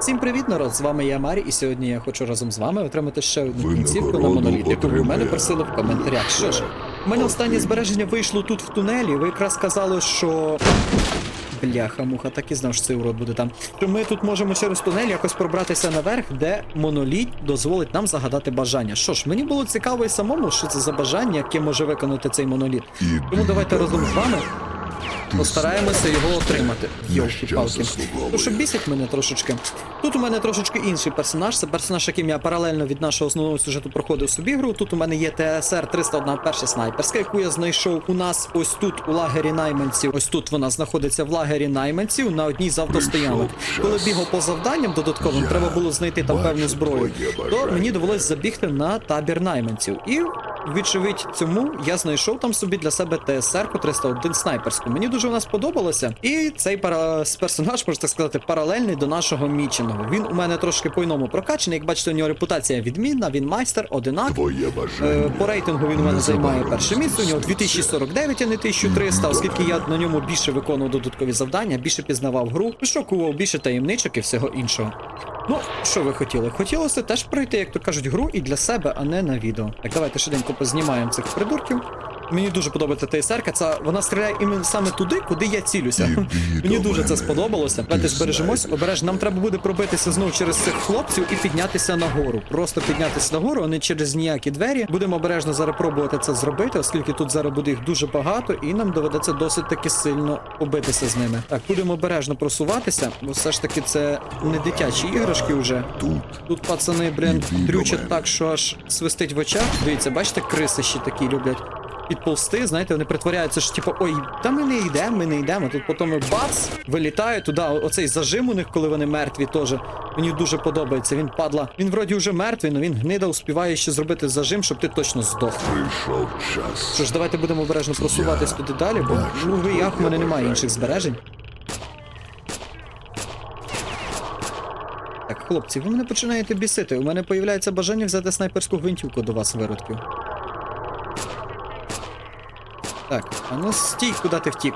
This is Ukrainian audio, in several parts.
Всім привіт, народ! З вами я Марі, і сьогодні я хочу разом з вами отримати ще одну кінцівку на моноліт, яку ви в мене просили в коментарях. Що ж, у мене останнє збереження вийшло тут в тунелі. Ви якраз казали, що. Бляха, муха, так і знав, що цей урод буде там. То ми тут можемо через тунель якось пробратися наверх, де моноліт дозволить нам загадати бажання. Що ж, мені було цікаво і самому, що це за бажання, яке може виконати цей моноліт. Тому давайте разом з вами постараємося його отримати. Йолки-палки. Ну, що бісить мене трошечки. Тут у мене трошечки інший персонаж. Це персонаж, яким я паралельно від нашого основного сюжету проходив собі гру. Тут у мене є ТСР 301 перша снайперська, яку я знайшов у нас ось тут у лагері найманців. Ось тут вона знаходиться в лагері найманців на одній з автостоянок. Коли бігав по завданням додатковим, Я треба було знайти там певну зброю. То мені довелось забігти на табір найманців. І відчувить цьому я знайшов там собі для себе ТСР 301 снайперську. Мені дуже вона сподобалася. І цей пара... персонаж, можна так сказати, паралельний до нашого міченого. Він у мене трошки по-іному прокачаний. Як бачите, у нього репутація відмінна, він майстер, одинак. Е. По рейтингу він у мене займає перше місце. У нього 2049, а не 1300, оскільки я на ньому більше виконував додаткові завдання, більше пізнавав гру, вишукував більше таємничок і всього іншого. Ну, що ви хотіли? Хотілося теж пройти, як то кажуть, гру і для себе, а не на відео. Так, давайте швиденько познімаємо цих придурків. Мені дуже подобається ТСР, це вона стріляє іменно саме туди, куди я цілюся. Мені дуже це сподобалося. Давайте збережемось, обережно. Нам треба буде пробитися знову через цих хлопців і піднятися нагору. Просто піднятися нагору, а не через ніякі двері. Будемо обережно зараз пробувати це зробити, оскільки тут зараз буде їх дуже багато, і нам доведеться досить таки сильно побитися з ними. Так, будемо обережно просуватися, бо все ж таки це не дитячі іграшки вже. Тут Тут пацани, блін, трючать так, що аж свистить в очах. Дивіться, бачите, криси ще такі люблять. Підползти, знаєте, вони притворяються, що типу, ой, та ми не йдемо, ми не йдемо. Тут потім бац, вилітає туди. Оцей зажим у них, коли вони мертві, теж. Мені дуже подобається. Він падла. Він вроді вже мертвий, але він гнида успіває ще зробити зажим, щоб ти точно здох. прийшов час. Що ж, давайте будемо обережно просуватись туди далі, бо ну ви як в мене немає інших збережень. Так, хлопці, ви мене починаєте бісити. У мене появляється бажання взяти снайперську гвинтівку до вас, виродків. Так, а ну стій, куди ти втік.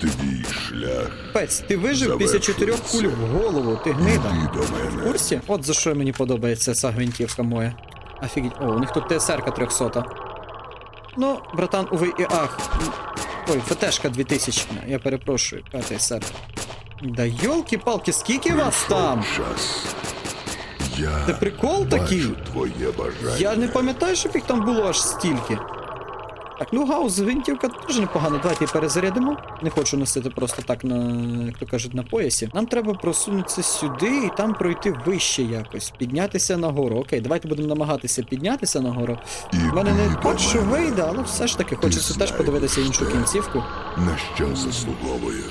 Твій шлях. Пець, ти вижив після чотирьох куль в голову, ти гнида. Іди до В курсі? От за що мені подобається ця гвинтівка моя. Офігеть. О, у них тут ТСР-ка 300. Ну, братан, уви і ах. Ой, ФТшка 2000. Я перепрошую, ТСР. Да йолки-палки, скільки вас там? Час. Я Це прикол такий? твоє бажання. Я не пам'ятаю, щоб їх там було аж стільки. Так, ну гаус, гвинтівка теж непогано. Давайте її перезарядимо. Не хочу носити просто так на, як то кажуть, на поясі. Нам треба просунутися сюди і там пройти вище якось. Піднятися нагору. Окей, давайте будемо намагатися піднятися нагору. У мене не так, що вийде, але все ж таки хочеться теж подивитися іншу кінцівку. На що заслуговуєш?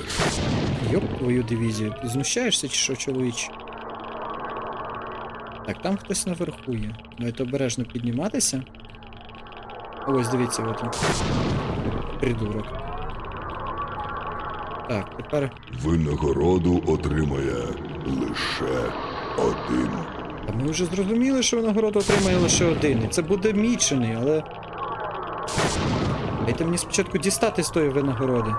Йоп, твою дивізію. Знущаєшся чи що, чоловіч? Так, там хтось наверху є. Давайте обережно підніматися. Ось, дивіться, от він. Придурок. Так, тепер. Винагороду отримає лише один. А ми вже зрозуміли, що нагороду отримає лише один. І це буде мічений, але. Дайте мені спочатку дістати з тої винагороди.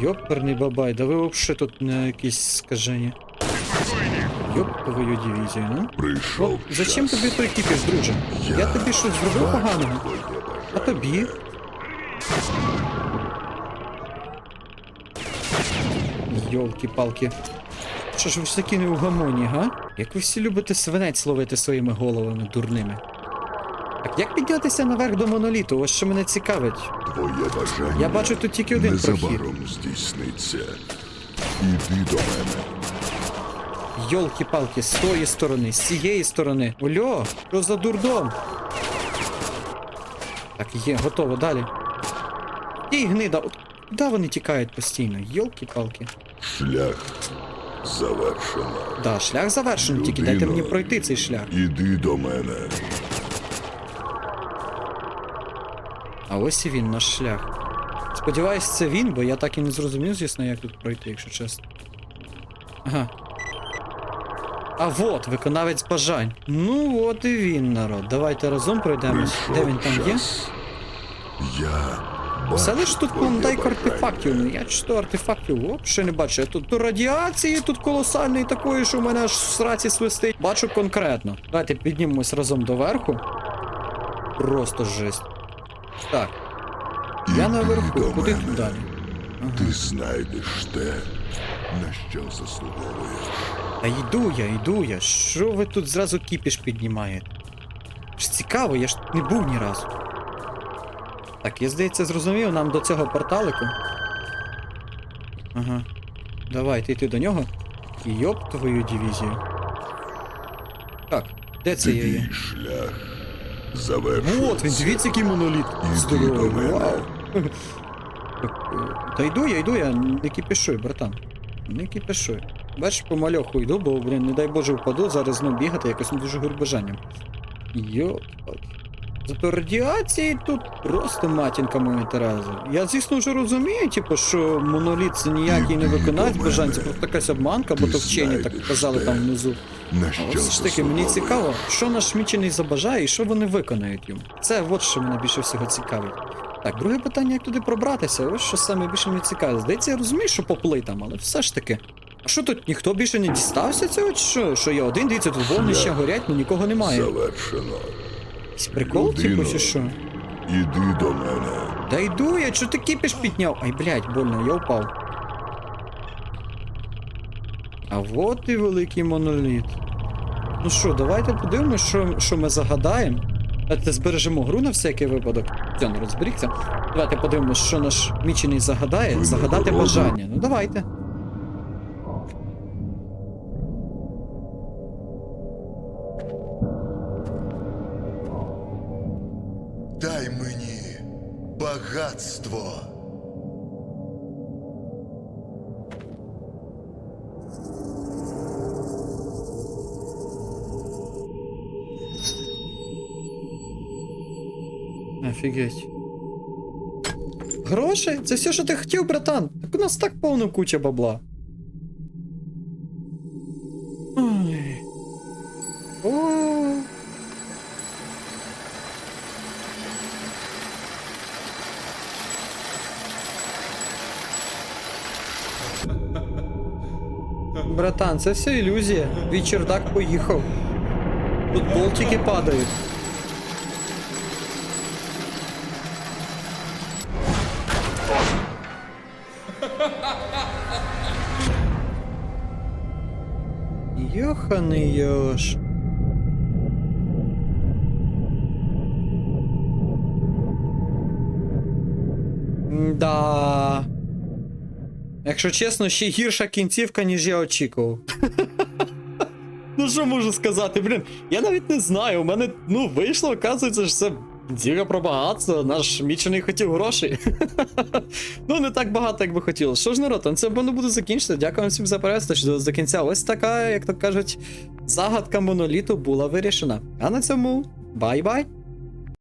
Йоперний бабай, да ви взагалі тут не якісь скажені. Йоп твою дивізію, ну. Прийшов От зачем тобі той кіпіш, друже? Я тобі щось зробив поганого. А тобі? Йолки-палки. Що ж ви ж такі неугамонні, га? Як ви всі любите свинець ловити своїми головами дурними? Так як піднятися наверх до моноліту? Ось що мене цікавить. Твоє бажання Я бачу тут тільки один прохід. незабаром здійсниться. Іди до мене. Йолки-палки, з тої сторони, з цієї сторони. Ольо, що за дурдом? Так, є, готово, далі. Ій, гнида, от куди вони тікають постійно? Йолки-палки. Шлях завершено. Да, шлях завершений, тільки дайте мені пройти цей шлях. Іди до мене. А ось і він, наш шлях. Сподіваюсь, це він, бо я так і не зрозумів, звісно, як тут пройти, якщо чесно. Ага. А вот, виконавець бажань. Ну от і він, народ. Давайте разом пройдемось. Де він там є? Я Все лиш тут клондайк артефактів. Ну я чисто артефактів взагалі не бачу. Я тут до радіації тут колосальної такої, що в мене аж в сраці свистить. Бачу конкретно. Давайте піднімемось разом доверху. Просто жесть. Так, я наверху. Куди тут далі? Ти знайдеш те, на що заслуговуєш. Та йду я, йду я. Що ви тут зразу кіпіш піднімаєте? Ж цікаво, я ж не був ні разу. Так, я здається, зрозумів, нам до цього порталику. Ага. Давайте йти до нього. Йоп твою дивізію. Так, де це я є? Шлях завершується. Вот він, дивіться, який моноліт. Здоровий. Вау. Е, Та йду я, йду я, не кипішуй, братан. Не кипішуй. Бачиш, помальоху йду, бо, блін, не дай Боже, впаду, зараз знов бігати якось не дуже горю бажанням. Йоп. Зато радіації тут просто матінка моя Тереза. Я, звісно, вже розумію, типу, що моноліт це ніякий не Іди виконавець бажань, це просто якась обманка, бо то вчені так казали там внизу. Але все ж таки, мені цікаво, що наш мічений забажає і що вони виконають йому. Це от що мене більше всього цікавить. Так, друге питання, як туди пробратися, ось що саме більше мені цікавить. Здається, я розумію, що попли там, але все ж таки. А що тут ніхто більше не дістався цього? Чи що? Що я один, дивіться, тут вогнища Шлях горять, ну нікого немає. Завершено. Якийсь прикол, типу, чи що? Іди до мене. Та йду я, чого ти кипіш підняв? Ай, блядь, больно, я впав. А от і великий моноліт. Ну що, давайте подивимось, що, що ми загадаємо. Давайте збережемо гру на всякий випадок. Не розберіться. Давайте подивимось, що наш мічений загадає. Ви Загадати бажання. Ну давайте. Дай мені багатство. Офігеть. Гроші? Це все, що ти хотів, братан. Так у нас так повно куча бабла. Братан, це все ілюзія. Твій чердак поїхав. Тут болтики падають. Йоханий йош. Да. Якщо чесно, ще гірша кінцівка, ніж я очікував. ну що можу сказати, блін, я навіть не знаю. У мене ну вийшло, оказується, що це діга про багатство. Наш мічений хотів грошей. ну, не так багато, як би хотілося. Що ж, народ, на воно буде закінчено. Дякую всім за перегляд, до кінця. Ось така, як то кажуть, загадка моноліту була вирішена. А на цьому бай-бай!